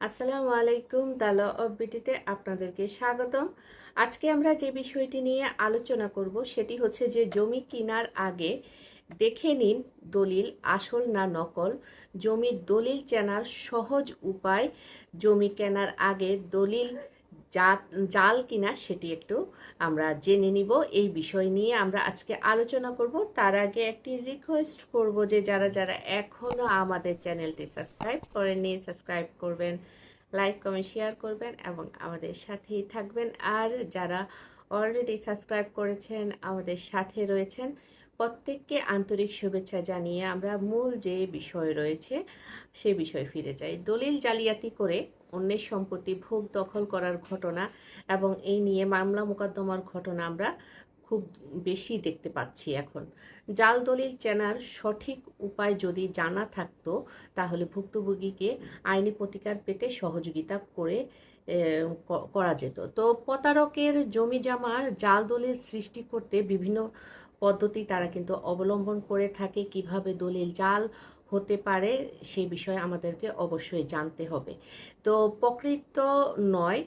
আসসালামু আলাইকুম দালা অববিটিতে আপনাদেরকে স্বাগতম। আজকে আমরা যে বিষয়টি নিয়ে আলোচনা করব সেটি হচ্ছে যে জমি কেনার আগে দেখে নিন দলিল আসল না নকল। জমির দলিল চেনার সহজ উপায়, জমি কেনার আগে দলিল জাল কিনা সেটি একটু আমরা জেনে নিব। এই বিষয় নিয়ে আমরা আজকে আলোচনা করব। তার আগে একটি রিকোয়েস্ট করব যে যারা যারা এখনও আমাদের চ্যানেলটি সাবস্ক্রাইব করেননি সাবস্ক্রাইব করবেন লাইক কমেন্ট শেয়ার করবেন এবং আমাদের সাথেই থাকবেন। আর যারা অলরেডি সাবস্ক্রাইব করেছেন, আমাদের সাথে রয়েছেন, প্রত্যেককে আন্তরিক শুভেচ্ছা জানিয়ে আমরা মূল যে বিষয় রয়েছে, সে বিষয়ে ফিরে যাই। দলিল জালিয়াতি করে অন্যের সম্পত্তি ভোগ দখল করার ঘটনা এবং এই নিয়ে মামলা মোকদ্দমার ঘটনা আমরা খুব বেশি দেখতে পাচ্ছি এখন। জাল দলিল চেনার সঠিক উপায় যদি জানা থাকতো, তাহলে ভুক্তভোগীকে আইনি প্রতিকার পেতে সহযোগিতা করে করা যেত। তো প্রতারকের জমি জামার জাল দলিল সৃষ্টি করতে বিভিন্ন পদ্ধতি তারা কিন্তু অবলম্বন করে থাকে। কীভাবে দলিল জাল হতে পারে, সে বিষয়ে আমাদেরকে অবশ্যই জানতে হবে। তো প্রকৃত নয়,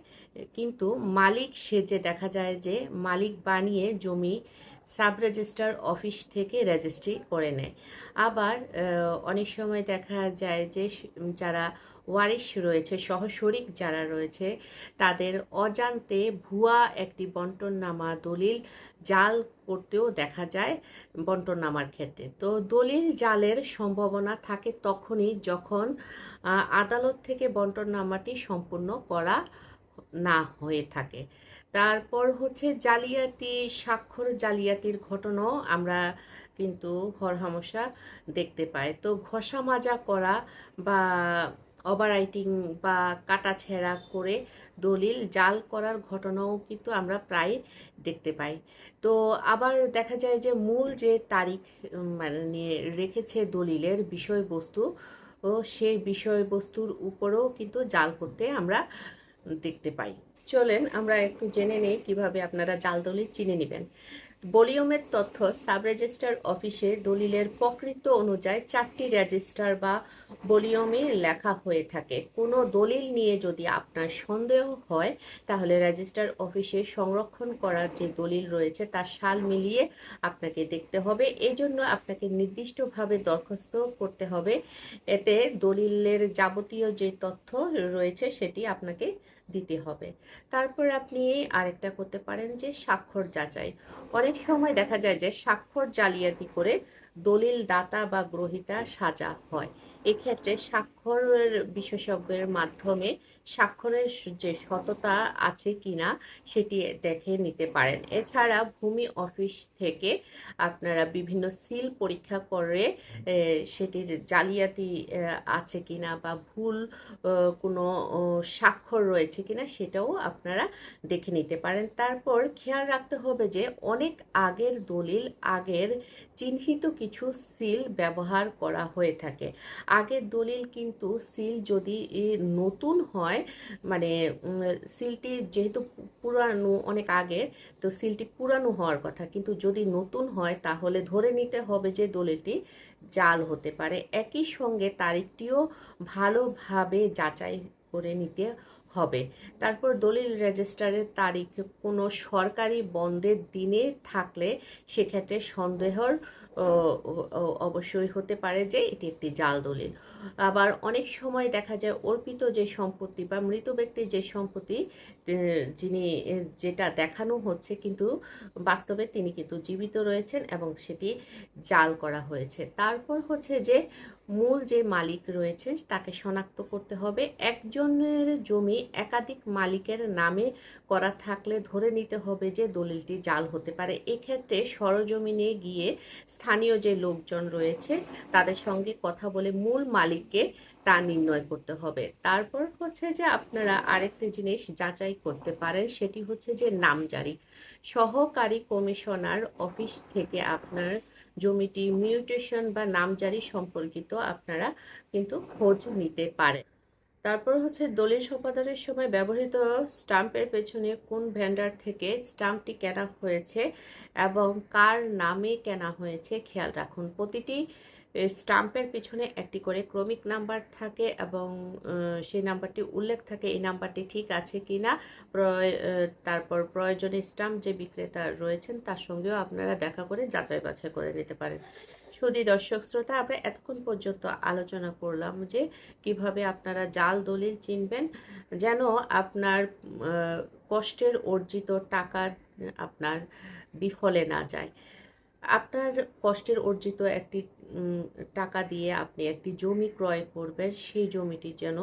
কিন্তু মালিক সে যে দেখা যায় যে মালিক বানিয়ে জমি সাব রেজিস্ট্রার অফিস থেকে রেজিস্ট্রি করে নেয়। আবার অনেক সময় দেখা যায় যে যারা ওয়ারিশ রয়েছে, সহশরিক যারা রয়েছে, তাদের অজান্তে ভুয়া একটি বন্টননামা দলিল জাল করতেও দেখা যায় বন্টননামার ক্ষেত্রে। তো দলিল জালের সম্ভাবনা থাকে তখনই যখন আদালত থেকে বন্টননামাটি সম্পূর্ণ করা না হয়ে থাকে। তারপর হচ্ছে জালিয়াতি, স্বাক্ষর জালিয়াতির ঘটনাও আমরা কিন্তু হরহামেশা দেখতে পাই। তো ঘষা মাজা করা বা ওভাররাইটিং বা কাটাছেঁড়া করে দলিল জাল করার ঘটনাও কিন্তু আমরা প্রায় দেখতে পাই। তো আবার দেখা যায় যে মূল যে তারিখ মানে রেখেছে দলিলের বিষয়বস্তু, ও সেই বিষয়বস্তুর উপরেও কিন্তু জাল করতে আমরা দেখতে পাই। চলেন আমরা একটু জেনে নেই কীভাবে আপনারা জাল দলিল চিনে নেবেন। বলিয়মের তথ্য সাব রেজিস্ট্রার অফিসে দলিলের প্রকৃত অনুযায়ী চারটি রেজিস্টার বা বলিয়মে লেখা হয়ে থাকে। কোনো দলিল নিয়ে যদি আপনার সন্দেহ হয়, তাহলে রেজিস্টার অফিসে সংরক্ষণ করার যে দলিল রয়েছে তার সাল মিলিয়ে আপনাকে দেখতে হবে। এই জন্য আপনাকে নির্দিষ্টভাবে দরখাস্ত করতে হবে। এতে দলিলের যাবতীয় যে তথ্য রয়েছে, সেটি আপনাকে দিতে হবে। তারপর আপনি আরেকটা করতে পারেন যে স্বাক্ষর যাচাই। অনেক সময় দেখা যায় যে স্বাক্ষর জালিয়াতি করে দলিল দাতা বা গ্রহিতা সাজা হয়। এক্ষেত্রে স্বাক্ষর বিশেষজ্ঞের মাধ্যমে স্বাক্ষরের যে সততা আছে কিনা সেটি দেখে নিতে পারেন। এছাড়া ভূমি অফিস থেকে আপনারা বিভিন্ন সিল পরীক্ষা করে সেটির জালিয়াতি আছে কিনা বা ভুল কোনো স্বাক্ষর রয়েছে কিনা সেটাও আপনারা দেখে নিতে পারেন। তারপর খেয়াল রাখতে হবে যে অনেক আগের দলিল, আগের চিহ্নিত কিছু সিল ব্যবহার করা হয়ে থাকে। আগের দলিল কিন্তু সিল যদি নতুন হয় মানে সিলটি যেহেতু পুরানো, অনেক আগে তো সিলটি পুরানো হওয়ার কথা। কিন্তু যদি নতুন হয়, তাহলে ধরে নিতে হবে যে দলিলটি জাল হতে পারে। একই সঙ্গে তারিখটিও ভালোভাবে যাচাই করে নিতে হবে। তারপর দলিল রেজিস্টারের তারিখ, কোনো সরকারি বন্ধের দিনে থাকলে সেক্ষেত্রে সন্দেহর অবশ্যই হতে পারে যে এটি একটি জাল দলিল। আবার অনেক সময় দেখা যায় অর্পিত যে সম্পত্তি বা মৃত ব্যক্তির যে সম্পত্তি যিনি যেটা দেখানো হচ্ছে কিন্তু বাস্তবে তিনি কিন্তু জীবিত রয়েছেন এবং সেটি জাল করা হয়েছে। তারপর হচ্ছে যে মূল যে মালিক রয়েছে, তাকে শনাক্ত করতে হবে। একজনের জমি একাধিক মালিকের নামে করা থাকলে ধরে নিতে হবে যে দলিলটি জাল হতে পারে। এক্ষেত্রে সরজমিনে গিয়ে স্থানীয় যে লোকজন রয়েছে, তাদের সঙ্গে কথা বলে মূল মালিককে তা নির্ণয় করতে হবে। তারপর হচ্ছে যে আপনারা আরেকটি জিনিস যাচাই করতে পারেন, সেটি হচ্ছে যে নামজারি। সহকারী কমিশনার অফিস থেকে আপনার জমিটি মিউটেশন বা নামজারি সম্পর্কিত আপনারা কিন্তু খোঁজ নিতে পারেন। তারপর হচ্ছে দলিল সম্পাদনের সময় ব্যবহৃত স্টাম্পের পেছনে কোন ভেন্ডার থেকে স্টাম্পটি কেনা হয়েছে এবং কার নামে কেনা হয়েছে খেয়াল রাখুন। প্রতিটি স্টাম্পের পিছনে একটি করে ক্রমিক নাম্বার থাকে এবং সেই নাম্বারটি উল্লেখ থাকে এই নাম্বারটি ঠিক আছে প্রয়- আহ, তারপর প্রয়োজনে স্টাম্প যে বিক্রেতা রয়েছেন তার সঙ্গেও আপনারা দেখা করে যাচাই বাছাই করে নিতে পারেন। সুদী দর্শক শ্রোতা আমরা এতক্ষণ পর্যন্ত আলোচনা করলাম যে কীভাবে আপনারা জাল দলিল চিনবেন যেন আপনার কষ্টের অর্জিত টাকা আপনার বিফলে না যায়। আপনার কষ্টের অর্জিত একটি টাকা দিয়ে আপনি একটি জমি ক্রয় করবেন, সেই জমিটি যেন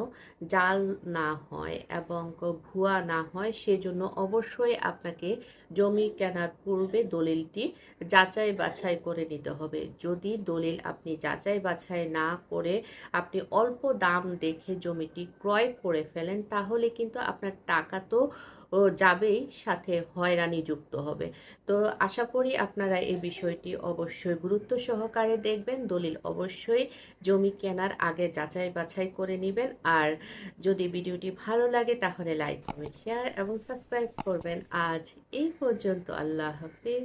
জাল না হয় এবং ভুয়া না হয়, সেজন্য অবশ্যই আপনাকে জমি কেনার পূর্বে দলিলটি যাচাই বাছাই করে নিতে হবে। যদি দলিল আপনি যাচাই বাছাই না করে আপনি অল্প দাম দেখে জমিটি ক্রয় করে ফেলেন, তাহলে কিন্তু আপনার টাকা তো ও যাবেই, সাথে হয়রানি যুক্ত হবে। তো আশা করি আপনারা এই বিষয়টি অবশ্যই গুরুত্ব সহকারে দেখবেন। দলিল অবশ্যই জমি কেনার আগে যাচাই বাছাই করে নেবেন। আর যদি ভিডিওটি ভালো লাগে তাহলে লাইক, কমেন্ট শেয়ার এবং সাবস্ক্রাইব করবেন। আজ এই পর্যন্ত। আল্লাহ হাফিজ।